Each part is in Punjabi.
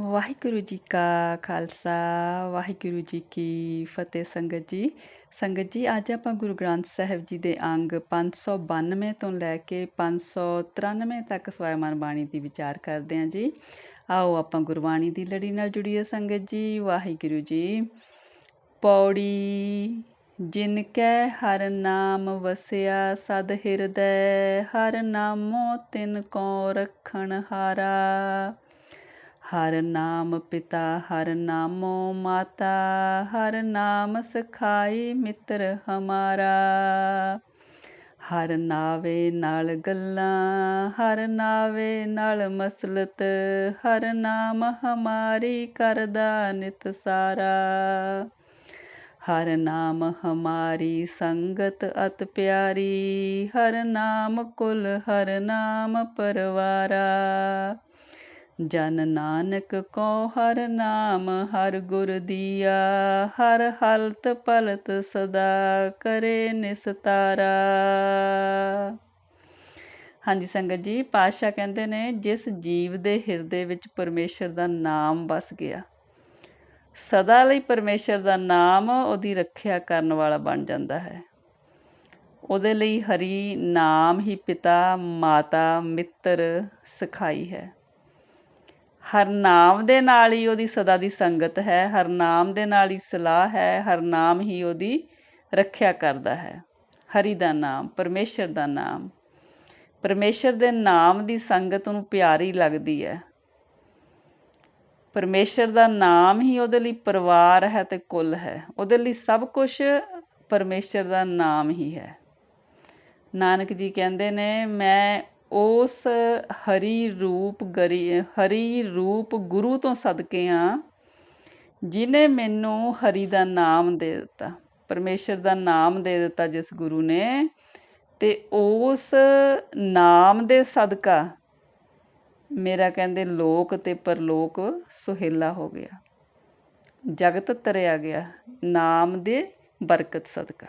ਵਾਹਿਗੁਰੂ ਜੀ ਕਾ ਖਾਲਸਾ, ਵਾਹਿਗੁਰੂ ਜੀ ਕੀ ਫਤਿਹ ਸੰਗਤ ਜੀ। ਸੰਗਤ ਜੀ, ਅੱਜ ਆਪਾਂ ਗੁਰੂ ਗ੍ਰੰਥ ਸਾਹਿਬ ਜੀ ਦੇ ਅੰਗ 592 ਤੋਂ ਲੈ ਕੇ 593 ਤੱਕ ਸਵੈਮਨ ਬਾਣੀ ਦੀ ਵਿਚਾਰ ਕਰਦੇ ਹਾਂ ਜੀ। ਆਓ ਆਪਾਂ ਗੁਰਬਾਣੀ ਦੀ ਲੜੀ ਨਾਲ ਜੁੜੀਏ ਸੰਗਤ ਜੀ। ਵਾਹਿਗੁਰੂ ਜੀ, ਪੌੜੀ ਜਿਨ ਕੈ ਹਰ ਨਾਮ ਵਸਿਆ, ਸਦ ਹਿਰਦੈ ਹਰ ਨਾਮੋ ਤਿਨ ਕੋ ਰਖਣ ਹਾਰਾ। ਹਰ ਨਾਮ ਪਿਤਾ, ਹਰ ਨਾਮੋ ਮਾਤਾ, ਹਰ ਨਾਮ ਸਖਾਈ ਮਿੱਤਰ ਹਮਾਰਾ। ਹਰ ਨਾਵੇ ਨਾਲ ਗੱਲਾਂ, ਹਰ ਨਾਵੇ ਨਾਲ ਮਸਲਤ, ਹਰ ਨਾਮ ਹਮਾਰੀ ਕਰਦਾ ਨਿਤ ਸਾਰਾ। ਹਰ ਨਾਮ ਹਮਾਰੀ ਸੰਗਤ ਅਤ ਪਿਆਰੀ, ਹਰ ਨਾਮ ਕੁਲ, ਹਰ ਨਾਮ ਪਰਵਾਰਾ। ਜਨ ਨਾਨਕ ਕੋ ਹਰ ਨਾਮ, ਹਰ ਗੁਰ ਦੀਆ, ਹਰ ਹਲਤ ਪਲਤ ਸਦਾ ਕਰੇ ਨਿਸਤਾਰਾ ਹਾਂਜੀ ਸੰਗਤ ਜੀ, ਪਾਤਸ਼ਾਹ ਕਹਿੰਦੇ ਨੇ, ਜਿਸ ਜੀਵ ਦੇ ਹਿਰਦੇ ਵਿੱਚ ਪਰਮੇਸ਼ਰ ਦਾ ਨਾਮ ਵਸ ਗਿਆ, ਸਦਾ ਲਈ ਪਰਮੇਸ਼ਰ ਦਾ ਨਾਮ ਉਹਦੀ ਰੱਖਿਆ ਕਰਨ ਵਾਲਾ ਬਣ ਜਾਂਦਾ ਹੈ। ਉਹਦੇ ਲਈ ਹਰੀ ਨਾਮ ਹੀ ਪਿਤਾ, ਮਾਤਾ, ਮਿੱਤਰ, ਸਿਖਾਈ ਹੈ। ਹਰ ਨਾਮ ਦੇ ਨਾਲ ਹੀ ਉਹਦੀ ਸਦਾ ਦੀ ਸੰਗਤ ਹੈ, ਹਰ ਨਾਮ ਦੇ ਨਾਲ ਹੀ ਸਲਾਹ ਹੈ, ਹਰ ਨਾਮ ਹੀ ਉਹਦੀ ਰੱਖਿਆ ਕਰਦਾ ਹੈ। ਹਰੀ ਦਾ ਨਾਮ, ਪਰਮੇਸ਼ਰ ਦਾ ਨਾਮ। ਪਰਮੇਸ਼ਰ ਦੇ ਨਾਮ ਦੀ ਸੰਗਤ ਨੂੰ ਪਿਆਰੀ ਲੱਗਦੀ ਹੈ। ਪਰਮੇਸ਼ਰ ਦਾ ਨਾਮ ਹੀ ਉਹਦੇ ਲਈ ਪਰਿਵਾਰ ਹੈ ਤੇ ਕੁੱਲ ਹੈ। ਉਹਦੇ ਲਈ ਸਭ ਕੁਝ ਪਰਮੇਸ਼ਰ ਦਾ ਨਾਮ ਹੀ ਹੈ। ਨਾਨਕ ਜੀ ਕਹਿੰਦੇ ਨੇ, ਮੈਂ ਉਸ ਹਰੀ ਰੂਪ ਗਰੀ, ਹਰੀ ਰੂਪ ਗੁਰੂ ਤੋਂ ਸਦਕੇ ਆ, ਜਿਨੇ ਮੈਨੂੰ ਹਰੀ ਦਾ ਨਾਮ ਦੇ ਦਿੱਤਾ, ਪਰਮੇਸ਼ਰ ਦਾ ਨਾਮ ਦੇ ਦਿੱਤਾ ਜਿਸ ਗੁਰੂ ਨੇ, ਤੇ ਉਸ ਨਾਮ ਦੇ ਸਦਕਾ ਮੇਰਾ ਕਹਿੰਦੇ ਲੋਕ ਤੇ ਪਰਲੋਕ ਸੁਹੇਲਾ ਹੋ ਗਿਆ। ਜਗਤ ਤਰਿਆ ਗਿਆ, ਨਾਮ ਦੇ ਬਰਕਤ ਸਦਕਾ।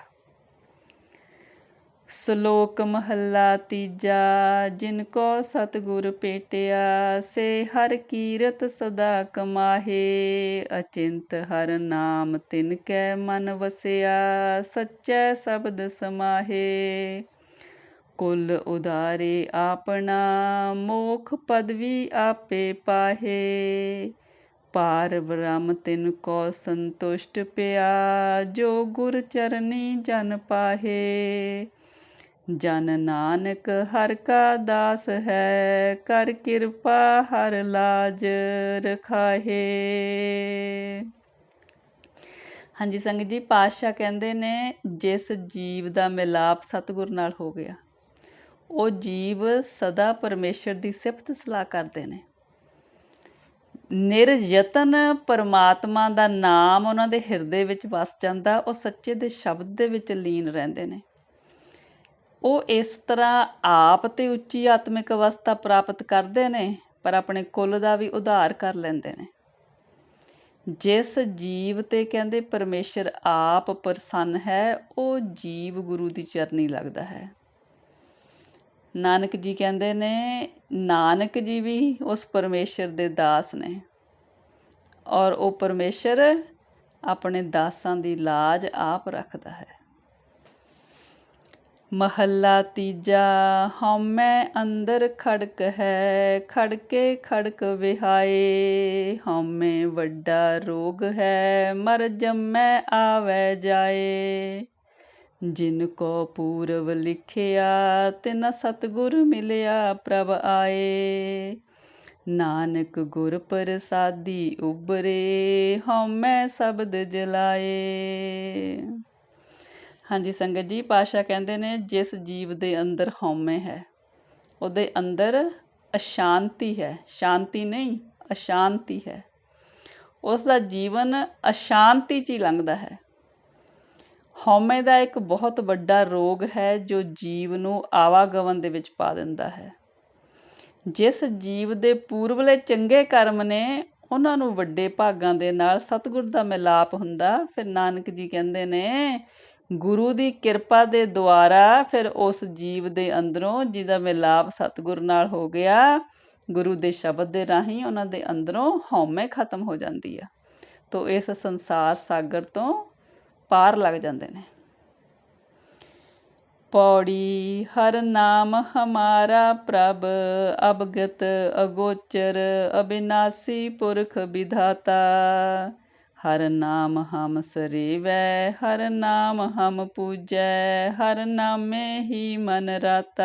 ਸ਼ਲੋਕ ਮਹੱਲਾ ਤੀਜਾ, ਜਿਨ ਕੋ ਸਤਗੁਰ ਪੇਟਿਆ, ਸੇ ਹਰ ਕੀਰਤ ਸਦਾ ਕਮਾਹੇ। ਅਚਿੰਤ ਹਰ ਨਾਮ ਤਿਨ ਕੈ ਮਨ ਵਸਿਆ, ਸੱਚੈ ਸ਼ਬਦ ਸਮਾਹੇ। ਕੁਲ ਉਦਾਰੇ ਆਪਣਾ, ਮੋਖ ਪਦਵੀ ਆਪੇ ਪਾਹੇ। ਪਾਰ ਬ੍ਰਹਮ ਤਿਨ ਕੋ ਸੰਤੁਸ਼ਟ ਪਿਆ, ਜੋ ਗੁਰ ਚਰਨੀ ਜਨ ਪਾਹੇ। ਜਨ ਨਾਨਕ ਹਰ ਕਾ ਦਾਸ ਹੈ, ਕਰ ਕਿਰਪਾ ਹਰ ਲਾਜ ਰਖਾਹੇ। ਹਾਂਜੀ, ਸੰਗਤ ਜੀ, ਪਾਤਸ਼ਾਹ ਕਹਿੰਦੇ ਨੇ, ਜਿਸ ਜੀਵ ਦਾ ਮਿਲਾਪ ਸਤਿਗੁਰ ਨਾਲ ਹੋ ਗਿਆ, ਉਹ ਜੀਵ ਸਦਾ ਪਰਮੇਸ਼ਰ ਦੀ ਸਿਫਤ ਸਲਾਹ ਕਰਦੇ ਨੇ। ਨਿਰਯਤਨ ਪਰਮਾਤਮਾ ਦਾ ਨਾਮ ਉਹਨਾਂ ਦੇ ਹਿਰਦੇ ਵਿੱਚ ਵਸ ਜਾਂਦਾ, ਉਹ ਸੱਚੇ ਦੇ ਸ਼ਬਦ ਦੇ ਵਿੱਚ ਲੀਨ ਰਹਿੰਦੇ ਨੇ। ਉਹ ਇਸ ਤਰ੍ਹਾਂ ਆਪ ਤੇ ਉੱਚੀ ਆਤਮਿਕ ਅਵਸਥਾ ਪ੍ਰਾਪਤ ਕਰਦੇ ਨੇ, ਪਰ ਆਪਣੇ ਕੁੱਲ ਦਾ ਵੀ ਉਧਾਰ ਕਰ ਲੈਂਦੇ ਨੇ। ਜਿਸ ਜੀਵ ਤੇ ਕਹਿੰਦੇ ਪਰਮੇਸ਼ਰ ਆਪ ਪ੍ਰਸੰਨ ਹੈ, ਉਹ ਜੀਵ ਗੁਰੂ ਦੀ ਚਰਨੀ ਲੱਗਦਾ ਹੈ। ਨਾਨਕ ਜੀ ਕਹਿੰਦੇ ਨੇ, ਨਾਨਕ ਜੀ ਵੀ ਉਸ ਪਰਮੇਸ਼ਰ ਦੇ ਦਾਸ ਨੇ ਔਰ ਉਹ ਪਰਮੇਸ਼ਰ ਆਪਣੇ ਦਾਸਾਂ ਦੀ ਲਾਜ ਆਪ ਰੱਖਦਾ ਹੈ। ਮਹੱਲਾ ਤੀਜਾ ਹਉਮੈ ਅੰਦਰ ਖੜਕ ਹੈ, ਖੜਕੇ ਖੜਕ ਵਿਹਾਏ। ਹਉਮੈ ਵੱਡਾ ਰੋਗ ਹੈ, ਮਰ ਜੰਮੈ ਆਵੈ ਜਾਏ। ਜਿਨ ਕੋ ਪੂਰਵ ਲਿਖਿਆ, ਤਿਨ ਸਤਗੁਰ ਮਿਲਿਆ ਪ੍ਰਭ ਆਏ। ਨਾਨਕ ਗੁਰ ਪ੍ਰਸਾਦੀ ਉਬਰੇ ਹਉਮੈ ਸ਼ਬਦ ਜਲਾਏ। ਹਾਂਜੀ, ਸੰਗਤ ਜੀ ਪਾਸ਼ਾ ਕਹਿੰਦੇ ਨੇ, ਜਿਸ ਜੀਵ ਦੇ ਅੰਦਰ ਹਉਮੈ ਹੈ, ਉਹਦੇ ਅੰਦਰ ਅਸ਼ਾਂਤੀ ਹੈ। ਸ਼ਾਂਤੀ ਨਹੀਂ, ਅਸ਼ਾਂਤੀ ਹੈ। ਉਸ ਦਾ ਜੀਵਨ ਅਸ਼ਾਂਤੀ 'ਚ ਹੀ ਲੰਘਦਾ ਹੈ। ਹਉਮੈ ਦਾ ਇੱਕ ਬਹੁਤ ਵੱਡਾ ਰੋਗ ਹੈ, ਜੋ ਜੀਵ ਨੂੰ ਆਵਾਗਮਨ ਦੇ ਵਿੱਚ ਪਾ ਦਿੰਦਾ ਹੈ। ਜਿਸ ਜੀਵ ਦੇ ਪੂਰਵਲੇ ਚੰਗੇ ਕਰਮ ਨੇ, ਉਹਨਾਂ ਨੂੰ ਵੱਡੇ ਭਾਗਾਂ ਦੇ ਨਾਲ ਸਤਿਗੁਰ ਦਾ ਮਿਲਾਪ ਹੁੰਦਾ। ਫਿਰ ਨਾਨਕ ਜੀ ਕਹਿੰਦੇ ਨੇ ਗੁਰੂ ਦੀ ਕਿਰਪਾ ਦੇ ਦੁਆਰਾ ਫਿਰ ਉਸ ਜੀਵ ਦੇ ਅੰਦਰੋਂ ਜਿਹਦਾ ਮਿਲਾਪ ਸਤਿਗੁਰ ਨਾਲ ਹੋ ਗਿਆ, ਗੁਰੂ ਦੇ ਸ਼ਬਦ ਦੇ ਰਾਹੀਂ ਉਹਨਾਂ ਦੇ ਅੰਦਰੋਂ ਹਉਮੈ ਖਤਮ ਹੋ ਜਾਂਦੀ ਆ। ਤੋ ਇਸ ਸੰਸਾਰ ਸਾਗਰ ਤੋਂ ਪਾਰ ਲੱਗ ਜਾਂਦੇ ਨੇ। ਪੌੜੀ ਹਰ ਨਾਮ ਹਮਾਰਾ ਪ੍ਰਭ ਅਬਗਤ ਅਗੋਚਰ ਅਬਿਨਾਸੀ ਪੁਰਖ ਵਿਧਾਤਾ। ਹਰ ਨਾਮ ਹਮ ਸਰੀਵੈ, ਹਰ ਨਾਮ ਹਮ ਪੂਜੈ, ਹਰ ਨਾਮੇ ਹੀ ਮਨ ਰਾਤਾ।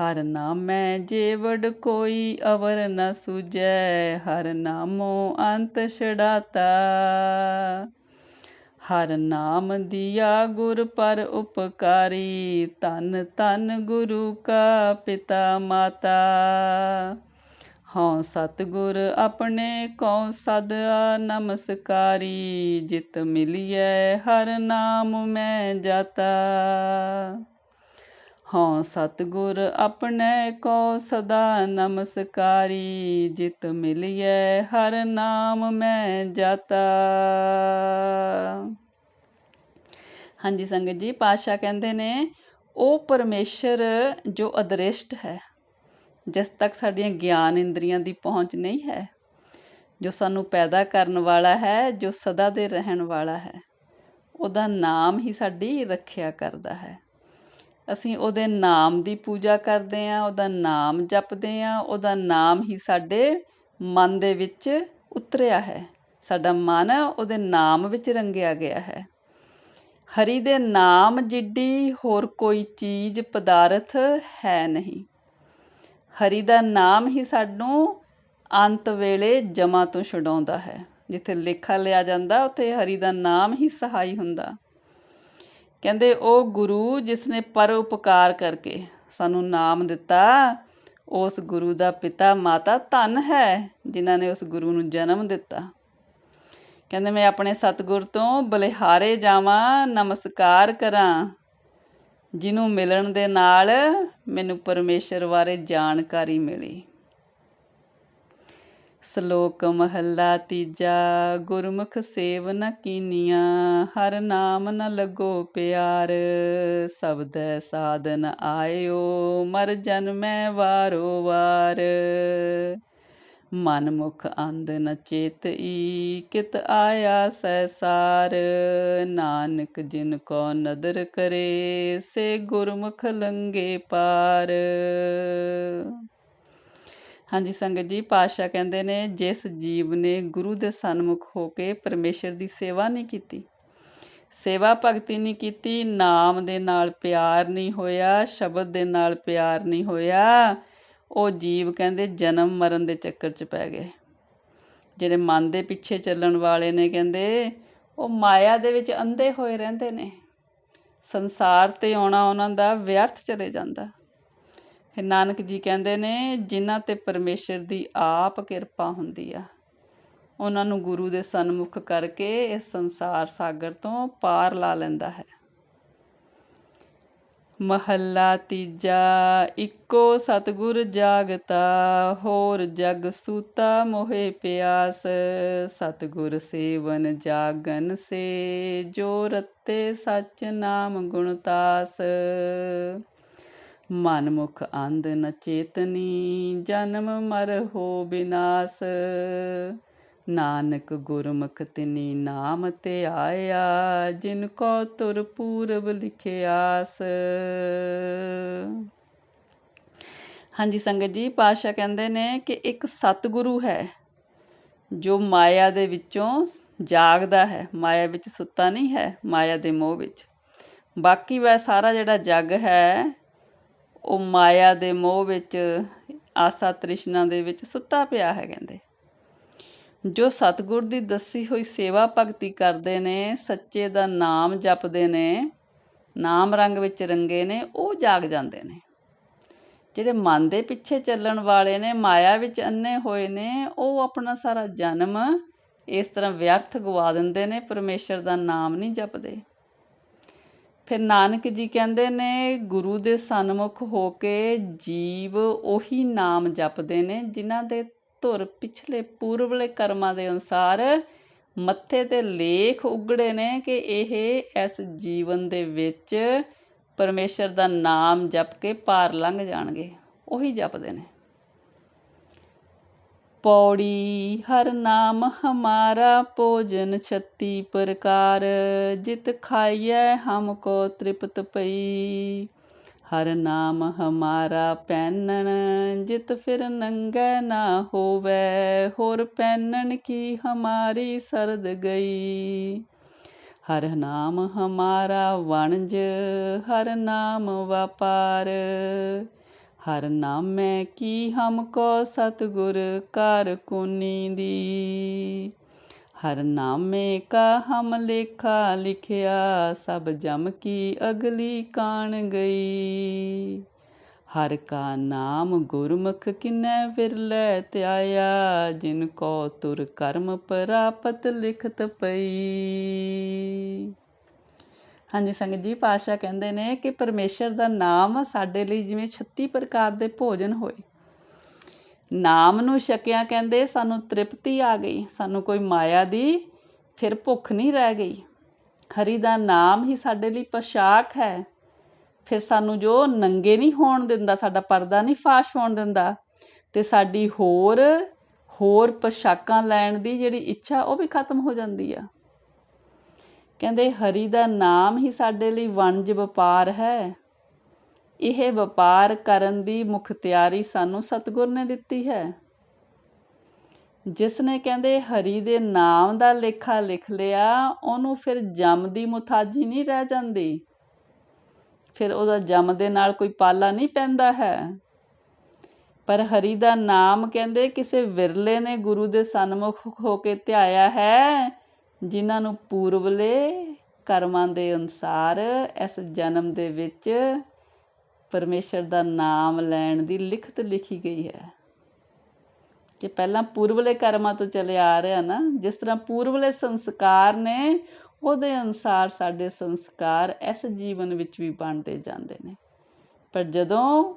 ਹਰ ਨਾਮੈ ਜੇਵੜ ਕੋਈ ਅਵਰ ਨ ਸੁਜੈ, ਹਰ ਨਾਮੋ ਅੰਤ ਛੜਾਤਾ ਹਰ ਨਾਮ ਦਿਆ ਗੁਰ ਪਰ ਉਪਕਾਰੀ ਤਨ ਤਨ ਗੁਰੂ ਕਾ ਪਿਤਾ ਮਾਤਾ। ਹਉ ਸਤਿਗੁਰ ਆਪਣੇ ਕਉ ਸਦਾ ਨਮਸਕਾਰੀ, ਜਿਤ ਮਿਲਿਐ ਹਰ ਨਾਮ ਮੈਂ ਜਾਤਾ। ਹਉ ਸਤਿਗੁਰ ਆਪਣੇ ਕੋ ਸਦਾ ਨਮਸਕਾਰੀ, ਜਿਤ ਮਿਲਿਐ ਹਰ ਨਾਮ ਮੈਂ ਜਾਤਾ। ਹਾਂਜੀ, ਸੰਗਤ ਜੀ, ਪਾਤਸ਼ਾਹ ਕਹਿੰਦੇ ਨੇ, ਉਹ ਪਰਮੇਸ਼ਰ ਜੋ ਅਦ੍ਰਿਸ਼ਟ ਹੈ। ਜਿਸ ਤੱਕ ਸਾਡੀਆਂ ਗਿਆਨ ਇੰਦਰੀਆਂ ਦੀ ਪਹੁੰਚ ਨਹੀਂ ਹੈ, ਜੋ ਸਾਨੂੰ ਪੈਦਾ ਕਰਨ ਵਾਲਾ ਹੈ, ਜੋ ਸਦਾ ਦੇ ਰਹਿਣ ਵਾਲਾ ਹੈ, ਉਹਦਾ ਨਾਮ ਹੀ ਸਾਡੀ ਰੱਖਿਆ ਕਰਦਾ ਹੈ। ਅਸੀਂ ਉਹਦੇ ਨਾਮ ਦੀ ਪੂਜਾ ਕਰਦੇ ਆਂ ਉਹਦਾ ਨਾਮ ਜਪਦੇ ਆਂ ਉਹਦਾ ਨਾਮ ਹੀ ਸਾਡੇ ਮਨ ਦੇ ਵਿੱਚ ਉਤਰਿਆ ਹੈ। ਸਾਡਾ ਮਨ ਉਹਦੇ ਨਾਮ ਵਿੱਚ ਰੰਗਿਆ ਗਿਆ ਹੈ। ਹਰੀ ਦੇ ਨਾਮ ਜਿੱਡੀ ਹੋਰ ਕੋਈ ਚੀਜ਼, ਪਦਾਰਥ ਹੈ ਨਹੀਂ। ਹਰੀ ਦਾ ਨਾਮ ਹੀ ਸਾਨੂੰ ਅੰਤ ਵੇਲੇ ਜਮਾ ਤੋਂ ਛਡਾਉਂਦਾ ਹੈ। ਜਿੱਥੇ ਲੇਖਾ ਲਿਆ ਜਾਂਦਾ, ਉੱਥੇ ਹਰੀ ਦਾ ਨਾਮ ਹੀ ਸਹਾਈ ਹੁੰਦਾ। ਕਹਿੰਦੇ ਉਹ ਗੁਰੂ ਜਿਸ ਨੇ ਪਰ ਉਪਕਾਰ ਕਰਕੇ ਸਾਨੂੰ ਨਾਮ ਦਿੱਤਾ, ਉਸ ਗੁਰੂ ਦਾ ਪਿਤਾ ਮਾਤਾ ਧਨ ਹੈ, ਜਿਨ੍ਹਾਂ ਨੇ ਉਸ ਗੁਰੂ ਨੂੰ ਜਨਮ ਦਿੱਤਾ। ਕਹਿੰਦੇ, ਮੈਂ ਆਪਣੇ ਸਤਿਗੁਰ ਤੋਂ ਬਲਿਹਾਰੇ ਜਾਵਾਂ, ਨਮਸਕਾਰ ਕਰਾਂ ਜਿਹਨੂੰ ਮਿਲਣ ਦੇ ਨਾਲ ਮੈਨੂੰ ਪਰਮੇਸ਼ਰ ਬਾਰੇ ਜਾਣਕਾਰੀ ਮਿਲੀ। ਸ਼ਲੋਕ ਮਹੱਲਾ ਤੀਜਾ, ਗੁਰਮੁਖ ਸੇਵ ਨ ਕੀਨੀਆਂ, ਹਰ ਨਾਮ ਨ ਲੱਗੋ ਪਿਆਰ, ਸਬਦੈ ਸਾਧਨ ਆਇਓ, ਮਰ ਜਨਮੈ ਵਾਰੋ ਵਾਰ। ਮਨ ਮੁਖ ਅੰਧ ਨ ਚੇਤਈ ਕਿਤ ਆਇਆ ਸੈਸਾਰ ਨਾਨਕ ਜਿਨ ਕੋ ਨਦਰ ਕਰੇ, ਸੇ ਗੁਰਮੁਖ ਲੰਗੇ ਪਾਰ। ਹਾਂਜੀ ਸੰਗਤ ਜੀ, ਪਾਤਸ਼ਾਹ ਕਹਿੰਦੇ ਨੇ, ਜਿਸ ਜੀਵ ਨੇ ਗੁਰੂ ਦੇ ਸਨਮੁਖ ਹੋ ਕੇ ਪਰਮੇਸ਼ਰ ਦੀ ਸੇਵਾ ਨਹੀਂ ਕੀਤੀ, ਸੇਵਾ ਭਗਤੀ ਨਹੀਂ ਕੀਤੀ, ਨਾਮ ਦੇ ਨਾਲ ਪਿਆਰ ਨਹੀਂ ਹੋਇਆ, ਸ਼ਬਦ ਦੇ ਨਾਲ ਪਿਆਰ ਨਹੀਂ ਹੋਇਆ ਉਹ ਜੀਵ ਕਹਿੰਦੇ ਜਨਮ ਮਰਨ ਦੇ ਚੱਕਰ 'ਚ ਪੈ ਗਏ। ਜਿਹੜੇ ਮਨ ਦੇ ਪਿੱਛੇ ਚੱਲਣ ਵਾਲੇ ਨੇ ਕਹਿੰਦੇ, ਉਹ ਮਾਇਆ ਦੇ ਵਿੱਚ ਅੰਧੇ ਹੋਏ ਰਹਿੰਦੇ ਨੇ। ਸੰਸਾਰ ਤੇ ਆਉਣਾ ਉਹਨਾਂ ਦਾ ਵਿਅਰਥ ਚਲੇ ਜਾਂਦਾ। ਫਿਰ ਨਾਨਕ ਜੀ ਕਹਿੰਦੇ ਨੇ, ਜਿਨ੍ਹਾਂ ਤੇ ਪਰਮੇਸ਼ਰ ਦੀ ਆਪ ਕਿਰਪਾ ਹੁੰਦੀ ਆ, ਉਹਨਾਂ ਨੂੰ ਗੁਰੂ ਦੇ ਸਨਮੁਖ ਕਰਕੇ ਇਸ ਸੰਸਾਰ ਸਾਗਰ ਤੋਂ ਪਾਰ ਲਾ ਲੈਂਦਾ ਹੈ। ਮਹੱਲਾ ਤੀਜਾ, ਇੱਕੋ ਸਤਿਗੁਰ ਜਾਗਤਾ, ਹੋਰ ਜਗ ਸੂਤਾ ਮੋਹਿ ਪਿਆਸ। ਸਤਿਗੁਰ ਸੇਵਨ ਜਾਗਨ ਸੇ, ਜੋ ਰਤੇ ਸਚ ਨਾਮ ਗੁਣਤਾਸ ਮਨ ਮੁਖ ਅੰਧ ਨਚੇਤਨੀ, ਜਨਮ ਮਰ ਹੋ ਬਿਨਾਸ਼। ਨਾਨਕ ਗੁਰਮੁਖ ਤਿਨੀ ਨਾਮ ਤੇ ਆਇਆ, ਜਿਨ ਕੋ ਤੁਰ ਪੂਰਬ ਲਿਖਿਆਸ ਹਾਂਜੀ, ਸੰਗਤ ਜੀ ਪਾਸ਼ਾ ਕਹਿੰਦੇ ਨੇ ਕਿ ਇੱਕ ਸਤਿਗੁਰੂ ਹੈ, ਜੋ ਮਾਇਆ ਦੇ ਵਿੱਚੋਂ ਜਾਗਦਾ ਹੈ, ਮਾਇਆ ਵਿੱਚ ਸੁੱਤਾ ਨਹੀਂ ਹੈ, ਮਾਇਆ ਦੇ ਮੋਹ ਵਿੱਚ। ਬਾਕੀ ਵੈ ਸਾਰਾ ਜਿਹੜਾ ਜੱਗ ਹੈ, ਉਹ ਮਾਇਆ ਦੇ ਮੋਹ ਵਿੱਚ, ਆਸਾ ਤ੍ਰਿਸ਼ਨਾ ਦੇ ਵਿੱਚ ਸੁੱਤਾ ਪਿਆ ਹੈ, ਕਹਿੰਦੇ। ਜੋ ਸਤਿਗੁਰ ਦੀ ਦੱਸੀ ਹੋਈ ਸੇਵਾ ਭਗਤੀ ਕਰਦੇ ਨੇ, ਸੱਚੇ ਦਾ ਨਾਮ ਜਪਦੇ ਨੇ, ਨਾਮ ਰੰਗ ਵਿੱਚ ਰੰਗੇ ਨੇ, ਉਹ ਜਾਗ ਜਾਂਦੇ ਨੇ। ਜਿਹੜੇ ਮਨ ਦੇ ਪਿੱਛੇ ਚੱਲਣ ਵਾਲੇ ਨੇ, ਮਾਇਆ ਵਿੱਚ ਅੰਨੇ ਹੋਏ ਨੇ, ਉਹ ਆਪਣਾ ਸਾਰਾ ਜਨਮ ਇਸ ਤਰ੍ਹਾਂ ਵਿਅਰਥ ਗਵਾ ਦਿੰਦੇ ਨੇ, ਪਰਮੇਸ਼ਰ ਦਾ ਨਾਮ ਨਹੀਂ ਜਪਦੇ। ਫਿਰ ਨਾਨਕ ਜੀ ਕਹਿੰਦੇ ਨੇ, ਗੁਰੂ ਦੇ ਸਨਮੁਖ ਹੋ ਕੇ ਜੀਵ ਉਹੀ ਨਾਮ ਜਪਦੇ ਨੇ, ਜਿਨ੍ਹਾਂ ਦੇ ਧੁਰ ਪਿਛਲੇ ਪੂਰਵਲੇ ਕਰਮਾਂ ਦੇ ਅਨੁਸਾਰ ਮੱਥੇ ਤੇ ਲੇਖ ਉਗੜੇ ਨੇ ਕਿ ਇਹ ਇਸ ਜੀਵਨ ਦੇ ਵਿੱਚ ਪਰਮੇਸ਼ਰ ਦਾ ਨਾਮ ਜਪ ਕੇ ਪਾਰ ਲੰਘ ਜਾਣਗੇ। ਉਹੀ ਜਪਦੇ ਨੇ। ਪੌੜੀ ਹਰ ਨਾਮ ਹਮਾਰਾ ਭੋਜਨ ਛੱਤੀ ਪ੍ਰਕਾਰ, ਜਿਤ ਖਾਈਐ ਹਮ ਕੋ ਤ੍ਰਿਪਤ ਪਈ। ਹਰ ਨਾਮ ਹਮਾਰਾ ਪੈਨਣ, ਜਿਤ ਫਿਰ ਨੰਗੈ ਨਾ ਹੋਵੇ, ਹੋਰ ਪੈਨਣ ਕੀ ਹਮਾਰੀ ਸਰਦ ਗਈ। ਹਰ ਨਾਮ ਹਮਾਰਾ ਵਣਜ, ਹਰ ਨਾਮ ਵਪਾਰ, ਹਰ ਨਾਮੈ ਕੀ ਹਮ ਕੋ ਸਤਗੁਰ ਕਰ ਕੋਨੀ ਦੀ ਹਰ ਨਾਮੇ ਕਾ ਹਮ ਲੇਖਾ ਲਿਖਿਆ, ਸਭ ਜਮ ਕੀ ਅਗਲੀ ਕਾਣ ਗਈ। ਹਰ ਕਾ ਨਾਮ ਗੁਰਮੁਖ ਕਿਨੈ ਵਿਰਲੇ ਧਿਆਇਆ, ਜਿਨ ਕੋ ਤੁਰ ਕਰਮ ਪ੍ਰਾਪਤ ਲਿਖਤ ਪਈ। ਹਾਂਜੀ, ਸੰਗਤ ਜੀ ਪਾਸ਼ਾ ਕਹਿੰਦੇ ਨੇ ਕਿ ਪਰਮੇਸ਼ਰ ਦਾ ਨਾਮ ਸਾਡੇ ਲਈ ਜਿਵੇਂ 36 ਪ੍ਰਕਾਰ ਦੇ ਭੋਜਨ ਹੋਏ। ਨਾਮ ਨੂੰ ਛਕਿਆ ਕਹਿੰਦੇ, ਸਾਨੂੰ ਤ੍ਰਿਪਤੀ ਆ ਗਈ। ਸਾਨੂੰ ਕੋਈ ਮਾਇਆ ਦੀ ਫਿਰ ਭੁੱਖ ਨਹੀਂ ਰਹਿ ਗਈ। ਹਰੀ ਦਾ ਨਾਮ ਹੀ ਸਾਡੇ ਲਈ ਪੋਸ਼ਾਕ ਹੈ। ਫਿਰ ਸਾਨੂੰ ਜੋ ਨੰਗੇ ਨਹੀਂ ਹੋਣ ਦਿੰਦਾ, ਸਾਡਾ ਪਰਦਾ ਨਹੀਂ ਫਾਸ਼ ਹੋਣ ਦਿੰਦਾ ਤੇ ਸਾਡੀ ਹੋਰ ਹੋਰ ਪੋਸ਼ਾਕਾਂ ਲੈਣ ਦੀ ਜਿਹੜੀ ਇੱਛਾ, ਉਹ ਵੀ ਖਤਮ ਹੋ ਜਾਂਦੀ ਆ। ਕਹਿੰਦੇ, ਹਰੀ ਦਾ ਨਾਮ ਹੀ ਸਾਡੇ ਲਈ ਵਣਜ ਵਪਾਰ ਹੈ। ਇਹ ਵਪਾਰ ਕਰਨ ਦੀ ਮੁਖਤਿਆਰੀ ਸਾਨੂੰ ਸਤਿਗੁਰ ਨੇ ਦਿੱਤੀ ਹੈ। ਜਿਸ ਨੇ ਕਹਿੰਦੇ, ਹਰੀ ਦੇ ਨਾਮ ਦਾ ਲੇਖਾ ਲਿਖ ਲਿਆ, ਉਹਨੂੰ ਫਿਰ ਜਮ ਦੀ ਮੁਤਾਜੀ ਨਹੀਂ ਰਹਿ ਜਾਂਦੀ। ਫਿਰ ਉਹਦਾ ਜਮ ਦੇ ਨਾਲ ਕੋਈ ਪਾਲਾ ਨਹੀਂ ਪੈਂਦਾ ਹੈ। ਪਰ ਹਰੀ ਦਾ ਨਾਮ ਕਹਿੰਦੇ, ਕਿਸੇ ਵਿਰਲੇ ਨੇ ਗੁਰੂ ਦੇ ਸਨਮੁਖ ਹੋ ਕੇ ਧਿਆਇਆ ਹੈ, ਜਿਨ੍ਹਾਂ ਨੂੰ ਪੂਰਵਲੇ ਕਰਮਾਂ ਦੇ ਅਨੁਸਾਰ ਇਸ ਜਨਮ ਦੇ ਵਿੱਚ ਪਰਮੇਸ਼ਰ ਦਾ ਨਾਮ ਲੈਣ ਦੀ ਲਿਖਤ ਲਿਖੀ ਗਈ ਹੈ। ਕਿ ਪਹਿਲਾਂ ਪੂਰਵਲੇ ਕਰਮਾਂ ਤੋਂ ਚਲੇ ਆ ਰਿਹਾ ਨਾ, ਜਿਸ ਤਰ੍ਹਾਂ ਪੂਰਵਲੇ ਸੰਸਕਾਰ ਨੇ, ਉਹਦੇ ਅਨੁਸਾਰ ਸਾਡੇ ਸੰਸਕਾਰ ਇਸ ਜੀਵਨ ਵਿੱਚ ਵੀ ਬਣਦੇ ਜਾਂਦੇ ਨੇ। ਪਰ ਜਦੋਂ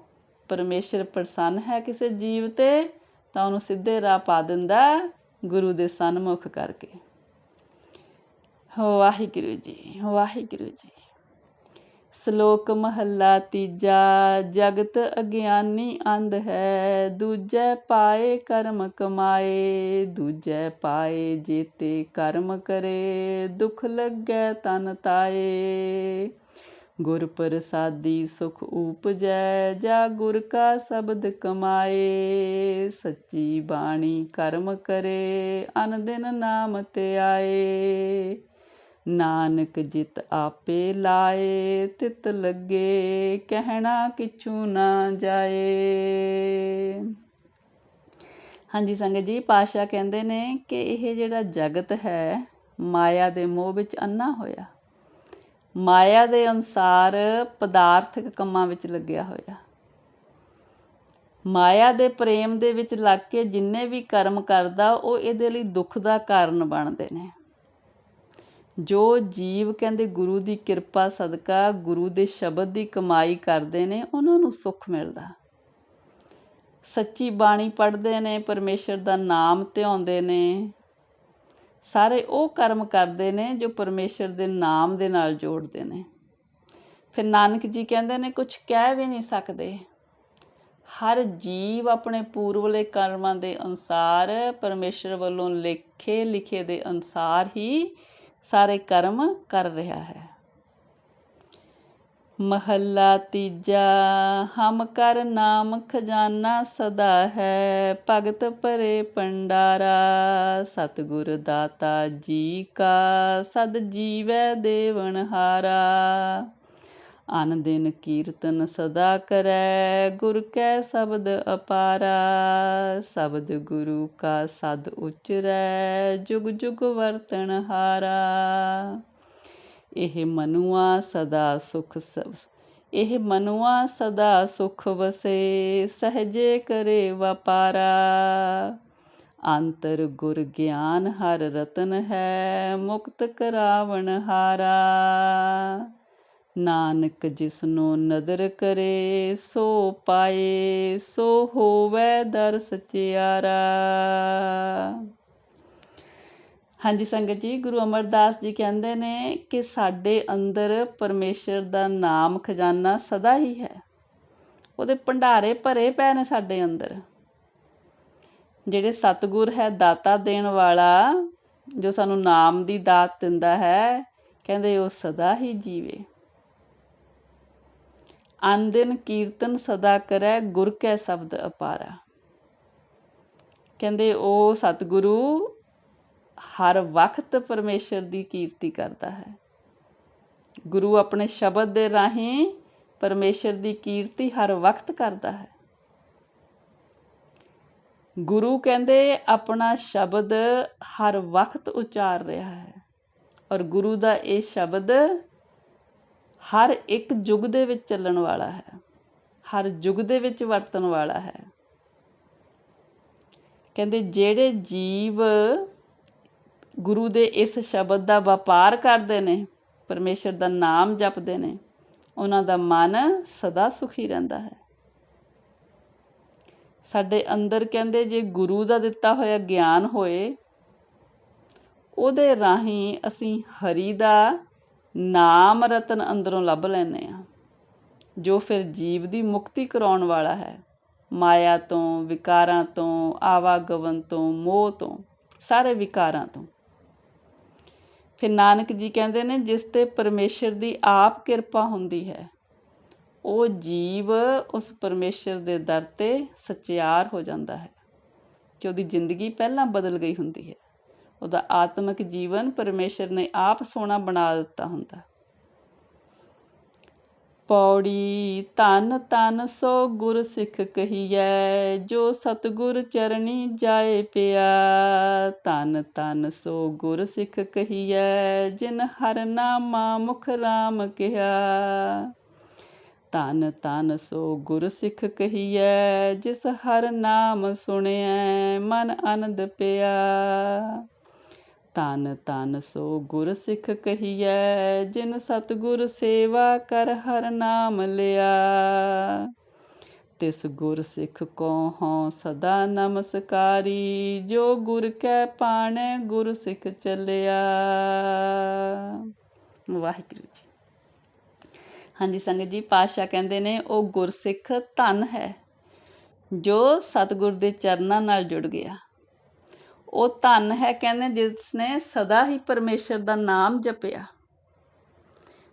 ਪਰਮੇਸ਼ਰ ਪ੍ਰਸੰਨ ਹੈ ਕਿਸੇ ਜੀਵ ਤੇ, ਤਾਂ ਉਹਨੂੰ ਸਿੱਧੇ ਰਾਹ ਪਾ ਦਿੰਦਾ ਗੁਰੂ ਦੇ ਸਨਮੁਖ ਕਰਕੇ। ਵਾਹਿਗੁਰੂ ਜੀ ਵਾਹਿਗੁਰੂ ਜੀ। ਸ਼ਲੋਕ ਮਹੱਲਾ ਤੀਜਾ, ਜਗਤ ਅਗਿਆਨੀ ਅੰਧ ਹੈ, ਦੂਜੇ ਪਾਏ ਕਰਮ ਕਮਾਏ, ਦੂਜੇ ਪਾਏ ਜੀਤੇ ਕਰਮ ਕਰੇ, ਦੁਖ ਲੱਗੈ ਤਨ ਤਾਏ। ਗੁਰ ਪ੍ਰਸਾਦੀ ਸੁਖ ਉਪਜੈ, ਜਾ ਗੁਰ ਕਾ ਸ਼ਬਦ ਕਮਾਏ, ਸੱਚੀ ਬਾਣੀ ਕਰਮ ਕਰੇ, ਅਨ ਦਿਨ ਨਾਮ ਤੇ ਆਏ। ਨਾਨਕ ਜਿਤ ਆਪੇ ਲਾਏ, ਤਿਤ ਲੱਗੇ, ਕਹਿਣਾ ਕਿਛੂ ਨਾ ਜਾਏ। ਹਾਂਜੀ ਸੰਗਤ ਜੀ ਪਾਸ਼ਾ ਕਹਿੰਦੇ ਨੇ ਕਿ ਇਹ ਜਿਹੜਾ ਜਗਤ ਹੈ, ਮਾਇਆ ਦੇ ਮੋਹ ਵਿੱਚ ਅੰਨਾ ਹੋਇਆ। ਮਾਇਆ ਦੇ ਅਨਸਾਰ ਪਦਾਰਥਕ ਕੰਮਾਂ ਵਿੱਚ ਲੱਗਿਆ ਹੋਇਆ। ਮਾਇਆ ਦੇ ਪ੍ਰੇਮ ਦੇ ਵਿੱਚ ਲੱਗ ਕੇ ਜਿੰਨੇ ਵੀ ਕਰਮ ਕਰਦਾ, ਉਹ ਇਹਦੇ ਲਈ ਦੁੱਖ ਦਾ ਕਾਰਨ ਬਣਦੇ ਨੇ। ਜੋ ਜੀਵ ਕਹਿੰਦੇ ਗੁਰੂ ਦੀ ਕਿਰਪਾ, ਸਦਕਾ, ਗੁਰੂ ਦੇ ਸ਼ਬਦ ਦੀ ਕਮਾਈ ਕਰਦੇ ਨੇ, ਉਹਨਾਂ ਨੂੰ ਸੁੱਖ ਮਿਲਦਾ। ਸੱਚੀ ਬਾਣੀ ਪੜ੍ਹਦੇ ਨੇ, ਪਰਮੇਸ਼ਰ ਦਾ ਨਾਮ ਧਿਆਉਂਦੇ ਨੇ। ਸਾਰੇ ਉਹ ਕਰਮ ਕਰਦੇ ਨੇ ਜੋ ਪਰਮੇਸ਼ਰ ਦੇ ਨਾਮ ਦੇ ਨਾਲ ਜੋੜਦੇ ਨੇ। ਫਿਰ ਨਾਨਕ ਜੀ ਕਹਿੰਦੇ ਨੇ ਕੁਝ ਕਹਿ ਵੀ ਨਹੀਂ ਸਕਦੇ। ਹਰ ਜੀਵ ਆਪਣੇ ਪੂਰਵਲੇ ਕਰਮਾਂ ਦੇ ਅਨੁਸਾਰ, ਪਰਮੇਸ਼ਰ ਵੱਲੋਂ ਲਿਖੇ ਲਿਖੇ ਦੇ ਅਨੁਸਾਰ ਹੀ ਸਾਰੇ ਕਰਮ ਕਰ ਰਿਹਾ ਹੈ। ਮਹੱਲਾ ਤੀਜਾ, ਹਮ ਕਰ ਨਾਮ ਖਜ਼ਾਨਾ ਸਦਾ ਹੈ, ਭਗਤ ਭਰੇ ਪੰਡਾਰਾ ਸਤਗੁਰ ਦਾਤਾ ਜੀ ਕਾ, ਸਦ ਜੀਵੈ ਦੇਵਨ ਹਾਰਾ ਅਨ ਦਿਨ ਕੀਰਤਨ ਸਦਾ ਕਰੈ, ਗੁਰ ਕੈ ਸ਼ਬਦ ਅਪਾਰਾ, ਸ਼ਬਦ ਗੁਰੂ ਕਾ ਸਦ ਉਚਰੈ, ਜੁਗ ਜੁਗ ਵਰਤਨ ਹਾਰਾ। ਇਹ ਮਨੁਆ ਸਦਾ ਸੁਖ ਇਹ ਮਨੁਆ ਸਦਾ ਸੁਖ ਵਸੇ, ਸਹਜੇ ਕਰੇ ਵਪਾਰਾ। ਅੰਤਰ ਗੁਰ ਗਿਆਨ ਹਰ ਰਤਨ ਹੈ, ਮੁਕਤ ਕਰਾਵਣ ਹਾਰਾ। ਨਾਨਕ ਜਿਸਨੂੰ ਨਦਰ ਕਰੇ, ਸੋ ਪਾਏ, ਸੋ ਹੋਵੇ ਦਰ ਸਚਿਆਰਾ। ਹਾਂਜੀ ਸੰਗਤ ਜੀ, ਗੁਰੂ ਅਮਰਦਾਸ ਜੀ ਕਹਿੰਦੇ ਨੇ ਕਿ ਸਾਡੇ ਅੰਦਰ ਪਰਮੇਸ਼ਰ ਦਾ ਨਾਮ ਖਜ਼ਾਨਾ ਸਦਾ ਹੀ ਹੈ। ਉਹਦੇ ਭੰਡਾਰੇ ਭਰੇ ਪਏ ਨੇ ਸਾਡੇ ਅੰਦਰ। ਜਿਹੜੇ ਸਤਿਗੁਰ ਹੈ, ਦਾਤਾ ਦੇਣ ਵਾਲਾ, ਜੋ ਸਾਨੂੰ ਨਾਮ ਦੀ ਦਾਤ ਦਿੰਦਾ ਹੈ, ਕਹਿੰਦੇ ਉਹ ਸਦਾ ਹੀ ਜੀਵੇ। ਅੰਦਨ ਕੀਰਤਨ ਸਦਾ ਕਰੈ, ਗੁਰ ਕੈ ਸ਼ਬਦ ਅਪਾਰਾ। ਕਹਿੰਦੇ ਉਹ ਸਤਿਗੁਰੂ ਹਰ ਵਕਤ ਪਰਮੇਸ਼ਰ ਦੀ ਕੀਰਤੀ ਕਰਦਾ ਹੈ। ਗੁਰੂ ਆਪਣੇ ਸ਼ਬਦ ਦੇ ਰਾਹੀਂ ਪਰਮੇਸ਼ਰ ਦੀ ਕੀਰਤੀ ਹਰ ਵਕਤ ਕਰਦਾ ਹੈ। ਗੁਰੂ ਕਹਿੰਦੇ ਆਪਣਾ ਸ਼ਬਦ ਹਰ ਵਕਤ ਉਚਾਰ ਰਿਹਾ ਹੈ ਔਰ ਗੁਰੂ ਦਾ ਇਹ ਸ਼ਬਦ ਹਰ ਇੱਕ ਯੁੱਗ ਦੇ ਵਿੱਚ ਚੱਲਣ ਵਾਲਾ ਹੈ। ਹਰ ਯੁੱਗ ਦੇ ਵਿੱਚ ਵਰਤਣ ਵਾਲਾ ਹੈ। ਕਹਿੰਦੇ ਜਿਹੜੇ ਜੀਵ ਗੁਰੂ ਦੇ ਇਸ ਸ਼ਬਦ ਦਾ ਵਪਾਰ ਕਰਦੇ ਨੇ, ਪਰਮੇਸ਼ਰ ਦਾ ਨਾਮ ਜਪਦੇ ਨੇ, ਉਹਨਾਂ ਦਾ ਮਨ ਸਦਾ ਸੁਖੀ ਰਹਿੰਦਾ ਹੈ। ਸਾਡੇ ਅੰਦਰ ਕਹਿੰਦੇ ਜੇ ਗੁਰੂ ਦਾ ਦਿੱਤਾ ਹੋਇਆ ਗਿਆਨ ਹੋਏ, ਉਹਦੇ ਰਾਹੀਂ ਅਸੀਂ ਹਰੀ ਦਾ ਨਾਮ ਰਤਨ ਅੰਦਰੋਂ ਲੱਭ ਲੈਨੇ ਆ ਜੋ ਫਿਰ ਜੀਵ ਦੀ ਮੁਕਤੀ ਕਰਾਉਣ ਵਾਲਾ ਹੈ। ਮਾਇਆ ਤੋਂ, ਵਿਕਾਰਾਂ ਤੋਂ ਆਵਾਗਵਨ ਤੋਂ, ਮੋਹ ਤੋਂ, ਸਾਰੇ ਵਿਕਾਰਾਂ ਤੋਂ। ਫਿਰ ਨਾਨਕ ਜੀ ਕਹਿੰਦੇ ਨੇ, ਜਿਸ ਤੇ ਪਰਮੇਸ਼ਰ ਦੀ ਆਪ ਕਿਰਪਾ ਹੁੰਦੀ ਹੈ, ਉਹ ਜੀਵ ਉਸ ਪਰਮੇਸ਼ਰ ਦੇ ਦਰ ਤੇ ਸਚਿਆਰ ਹੋ ਜਾਂਦਾ ਹੈ, ਕਿ ਉਹਦੀ ਜ਼ਿੰਦਗੀ ਪਹਿਲਾਂ ਬਦਲ ਗਈ ਹੁੰਦੀ ਹੈ। ਉਹਦਾ ਆਤਮਿਕ ਜੀਵਨ ਪਰਮੇਸ਼ਰ ਨੇ ਆਪ ਸੋਹਣਾ ਬਣਾ ਦਿੱਤਾ ਹੁੰਦਾ। ਪੌੜੀ ਤਨ ਤਨ ਸੋ ਗੁਰ ਸਿੱਖ ਕਹੀਐ, ਜੋ ਸਤਗੁਰ ਚਰਣੀ ਜਾਏ ਪਿਆ। ਤਨ ਤਨ ਸੋ ਗੁਰ ਸਿੱਖ ਕਹੀਐ, ਜਿਨ ਹਰ ਨਾਮਾ ਮੁਖ ਰਾਮ ਕਿਹਾ। ਤਨ ਤਨ ਸੋ ਗੁਰ ਸਿੱਖ ਕਹੀਐ, ਜਿਸ ਹਰ ਨਾਮ ਸੁਣਿਐ, ਮਨ ਆਨੰਦ ਪਿਆ। ਤਨ ਤਨ ਸੋ ਗੁਰ ਸਿੱਖ ਕਹੀਐ, ਜਿਨ ਸਤਗੁਰ ਸੇਵਾ ਕਰ ਹਰ ਨਾਮ ਲਿਆ। ਤਿਸ ਗੁਰ ਸਿੱਖ ਕੋ ਹਉ ਸਦਾ ਨਮਸਕਾਰੀ, ਜੋ ਗੁਰ ਕੈ ਪਾਣੈ ਗੁਰ ਸਿੱਖ ਚੱਲਿਆ। ਵਾਹਿਗੁਰੂ ਜੀ। ਹਾਂਜੀ, ਸੰਗਤ ਜੀ, ਪਾਤਸ਼ਾਹ ਕਹਿੰਦੇ ਨੇ, ਉਹ ਗੁਰਸਿੱਖ ਧਨ ਹੈ, ਜੋ ਸਤਿਗੁਰ ਦੇ ਚਰਨਾਂ ਨਾਲ ਜੁੜ ਗਿਆ। ਉਹ ਧਨ ਹੈ ਕਹਿੰਦੇ ਜਿਸ ਨੇ ਸਦਾ ਹੀ ਪਰਮੇਸ਼ਰ ਦਾ ਨਾਮ ਜਪਿਆ।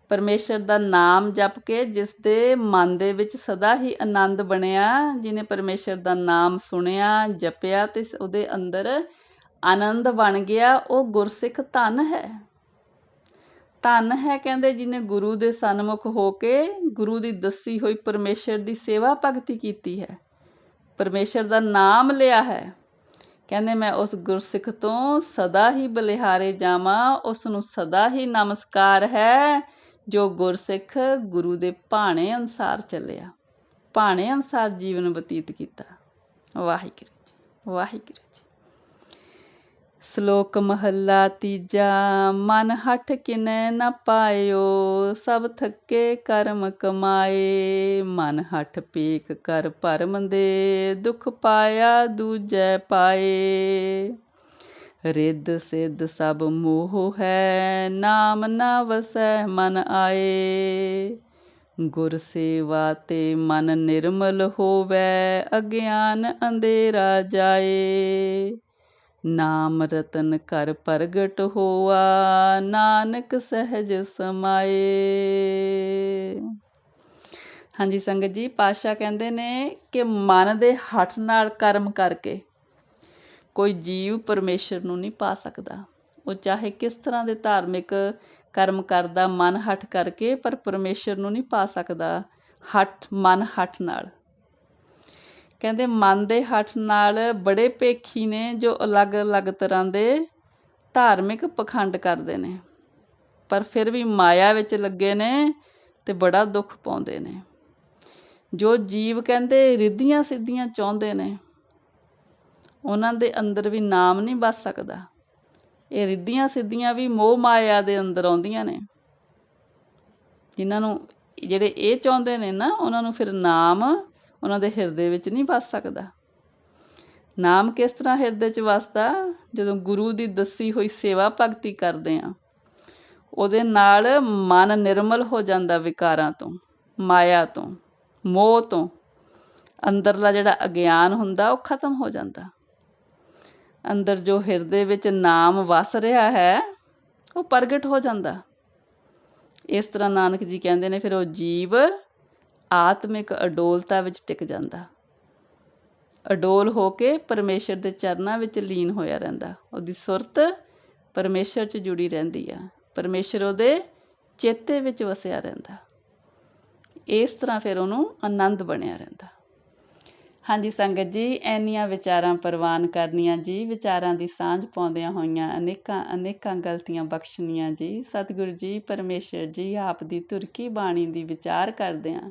ਪਰਮੇਸ਼ਰ ਦਾ ਨਾਮ ਜਪ ਕੇ ਜਿਸ ਦੇ ਮਨ ਦੇ ਵਿੱਚ ਸਦਾ ਹੀ ਆਨੰਦ ਬਣਿਆ ਜਿਨੇ ਪਰਮੇਸ਼ਰ ਦਾ ਨਾਮ ਸੁਣਿਆ, ਜਪਿਆ ਤੇ ਉਹਦੇ ਅੰਦਰ ਆਨੰਦ ਬਣ ਗਿਆ, ਉਹ ਗੁਰਸਿੱਖ ਧਨ ਹੈ। ਧਨ ਹੈ ਕਹਿੰਦੇ ਜਿਨੇ ਗੁਰੂ ਦੇ ਸਨਮੁਖ ਹੋ ਕੇ ਗੁਰੂ ਦੀ ਦੱਸੀ ਹੋਈ ਪਰਮੇਸ਼ਰ ਦੀ ਸੇਵਾ ਭਗਤੀ ਕੀਤੀ ਹੈ। ਪਰਮੇਸ਼ਰ ਦਾ ਨਾਮ ਲਿਆ ਹੈ। ਕਹਿੰਦੇ ਮੈਂ ਉਸ ਗੁਰਸਿੱਖ ਤੋਂ ਸਦਾ ਹੀ ਬਲਿਹਾਰੇ ਜਾਵਾਂ, ਉਸ ਨੂੰ ਸਦਾ ਹੀ ਨਮਸਕਾਰ ਹੈ, ਜੋ ਗੁਰਸਿੱਖ ਗੁਰੂ ਦੇ ਭਾਣੇ ਅਨਸਾਰ ਚੱਲਿਆ। ਭਾਣੇ ਅਨਸਾਰ ਜੀਵਨ ਬਤੀਤ ਕੀਤਾ। ਵਾਹਿਗੁਰੂ ਜੀ, ਵਾਹਿਗੁਰੂ ਸ਼ਲੋਕ ਮਹੱਲਾ ਤੀਜਾ, ਮਨ ਹਠ ਕਿਨੈ ਨ ਪਾਇਓ, ਸਭ ਥੱਕੇ ਕਰਮ ਕਮਾਏ। ਮਨ ਹਠ ਪੇਖ ਕਰ ਭਰਮ ਦੇ, ਦੁਖ ਪਾਇਆ ਦੂਜੈ ਪਾਏ। ਰਿੱਧ ਸਿੱਧ ਸਭ ਮੋਹ ਹੈ, ਨਾਮ ਨਾ ਵਸੈ ਮਨ ਆਏ। ਗੁਰ ਸੇਵਾ ਤੇ ਮਨ ਨਿਰਮਲ ਹੋਵੇ, ਅਗਿਆਨ ਅੰਧੇਰਾ ਜਾਏ। ਨਾਮ ਰਤਨ ਕਰ ਪ੍ਰਗਟ ਹੋਆ, ਨਾਨਕ ਸਹਿਜ ਸਮਾਏ। ਹਾਂਜੀ ਸੰਗਤ ਜੀ ਪਾਸ਼ਾ ਕਹਿੰਦੇ ਨੇ ਕਿ ਮਨ ਦੇ ਹੱਠ ਨਾਲ ਕਰਮ ਕਰਕੇ ਕੋਈ ਜੀਵ ਪਰਮੇਸ਼ਰ ਨੂੰ ਨਹੀਂ ਪਾ ਸਕਦਾ। ਉਹ ਚਾਹੇ ਕਿਸ ਤਰ੍ਹਾਂ ਦੇ ਧਾਰਮਿਕ ਕਰਮ ਕਰਦਾ, ਮਨ ਹੱਠ ਕਰਕੇ, ਪਰ ਪਰਮੇਸ਼ਰ ਨੂੰ ਨਹੀਂ ਪਾ ਸਕਦਾ ਹੱਠ ਮਨ ਹੱਠ ਨਾਲ। ਕਹਿੰਦੇ ਮਨ ਦੇ ਹੱਠ ਨਾਲ ਬੜੇ ਪੇਖੀ ਨੇ ਜੋ ਅਲੱਗ-ਅਲੱਗ ਤਰ੍ਹਾਂ ਦੇ ਧਾਰਮਿਕ ਪਖੰਡ ਕਰਦੇ ਨੇ। ਪਰ ਫਿਰ ਵੀ ਮਾਇਆ ਵਿੱਚ ਲੱਗੇ ਨੇ ਤੇ ਬੜਾ ਦੁੱਖ ਪਾਉਂਦੇ ਨੇ। ਜੋ ਜੀਵ ਕਹਿੰਦੇ ਰਿੱਧੀਆਂ ਸਿੱਧੀਆਂ ਚਾਹੁੰਦੇ ਨੇ, ਉਹਨਾਂ ਦੇ ਅੰਦਰ ਵੀ ਨਾਮ ਨਹੀਂ ਬਸ ਸਕਦਾ। ਇਹ ਰਿੱਧੀਆਂ ਸਿੱਧੀਆਂ ਵੀ ਮੋਹ ਮਾਇਆ ਦੇ ਅੰਦਰ ਆਉਂਦੀਆਂ ਨੇ। ਜਿਨ੍ਹਾਂ ਨੂੰ ਜਿਹੜੇ ਇਹ ਚਾਹੁੰਦੇ ਨੇ ਨਾ, ਉਹਨਾਂ ਨੂੰ ਫਿਰ ਨਾਮ ਉਹਨਾਂ ਦੇ ਹਿਰਦੇ ਵਿੱਚ ਨਹੀਂ ਵਸ ਸਕਦਾ। ਨਾਮ ਕਿਸ ਤਰ੍ਹਾਂ ਹਿਰਦੇ 'ਚ ਵਸਦਾ? ਜਦੋਂ ਗੁਰੂ ਦੀ ਦੱਸੀ ਹੋਈ ਸੇਵਾ ਭਗਤੀ ਕਰਦੇ ਆ ਉਹਦੇ ਨਾਲ ਮਨ ਨਿਰਮਲ ਹੋ ਜਾਂਦਾ ਵਿਕਾਰਾਂ ਤੋਂ, ਮਾਇਆ ਤੋਂ, ਮੋਹ ਤੋਂ। ਅੰਦਰਲਾ ਜਿਹੜਾ ਅਗਿਆਨ ਹੁੰਦਾ, ਉਹ ਖਤਮ ਹੋ ਜਾਂਦਾ। ਅੰਦਰ ਜੋ ਹਿਰਦੇ ਵਿੱਚ ਨਾਮ ਵਸ ਰਿਹਾ ਹੈ, ਉਹ ਪ੍ਰਗਟ ਹੋ ਜਾਂਦਾ। ਇਸ ਤਰ੍ਹਾਂ ਨਾਨਕ ਜੀ ਕਹਿੰਦੇ ਨੇ, ਫਿਰ ਉਹ ਜੀਵ ਆਤਮਿਕ ਅਡੋਲਤਾ ਵਿੱਚ ਟਿਕ ਜਾਂਦਾ। ਅਡੋਲ ਹੋ ਕੇ ਪਰਮੇਸ਼ਰ ਦੇ ਚਰਨਾਂ ਵਿੱਚ ਲੀਨ ਹੋਇਆ ਰਹਿੰਦਾ। ਉਹਦੀ ਸੁਰਤ ਪਰਮੇਸ਼ਰ 'ਚ ਜੁੜੀ ਰਹਿੰਦੀ ਆ। ਪਰਮੇਸ਼ਰ ਉਹਦੇ ਚੇਤੇ ਵਿੱਚ ਵਸਿਆ ਰਹਿੰਦਾ। ਇਸ ਤਰ੍ਹਾਂ ਫਿਰ ਉਹਨੂੰ ਆਨੰਦ ਬਣਿਆ ਰਹਿੰਦਾ। ਹਾਂਜੀ ਸੰਗਤ ਜੀ ਐਨੀਆਂ ਵਿਚਾਰਾਂ ਪ੍ਰਵਾਨ ਕਰਨੀਆਂ ਜੀ, ਵਿਚਾਰਾਂ ਦੀ ਸਾਂਝ ਪਾਉਂਦਿਆਂ ਹੋਈਆਂ ਅਨੇਕਾਂ ਅਨੇਕਾਂ ਗਲਤੀਆਂ ਬਖਸ਼ਣੀਆਂ ਜੀ। ਸਤਿਗੁਰੂ ਜੀ, ਪਰਮੇਸ਼ਰ ਜੀ, ਆਪ ਦੀ ਤੁਰਕੀ ਬਾਣੀ ਦੀ ਵਿਚਾਰ ਕਰਦਿਆਂ